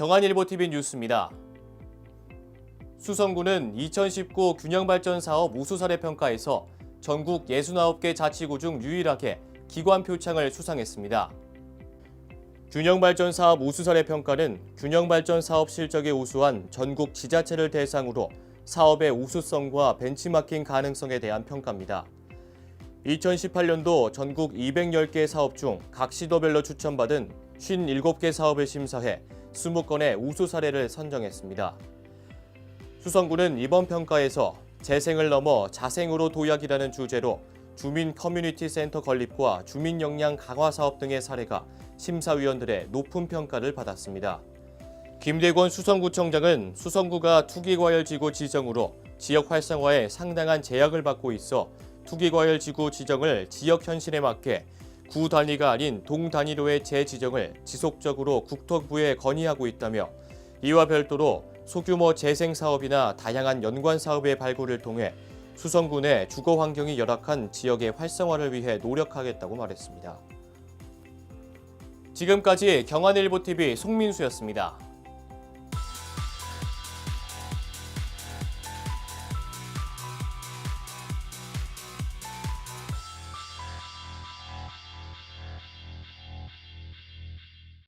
경안일보TV 뉴스입니다. 수성구는 2019 균형발전사업 우수사례 평가에서 전국 69개 자치구 중 유일하게 기관 표창을 수상했습니다. 균형발전 사업 우수사례 평가는 균형발전 사업 실적에 우수한 전국 지자체를 대상으로 사업의 우수성과 벤치마킹 가능성에 대한 평가입니다. 2018년도 전국 210개 사업 중 각 시도별로 추천받은 57개 사업을 심사해 20건의 우수 사례를 선정했습니다. 수성구는 이번 평가에서 재생을 넘어 자생으로 도약이라는 주제로 주민 커뮤니티 센터 건립과 주민 역량 강화 사업 등의 사례가 심사위원들의 높은 평가를 받았습니다. 김대권 수성구청장은 수성구가 투기과열지구 지정으로 지역 활성화에 상당한 제약을 받고 있어 투기과열지구 지정을 지역 현실에 맞게 구 단위가 아닌 동 단위로의 재지정을 지속적으로 국토부에 건의하고 있다며 이와 별도로 소규모 재생 사업이나 다양한 연관 사업의 발굴을 통해 수성구 내 주거 환경이 열악한 지역의 활성화를 위해 노력하겠다고 말했습니다. 지금까지 경안일보TV 송민수였습니다.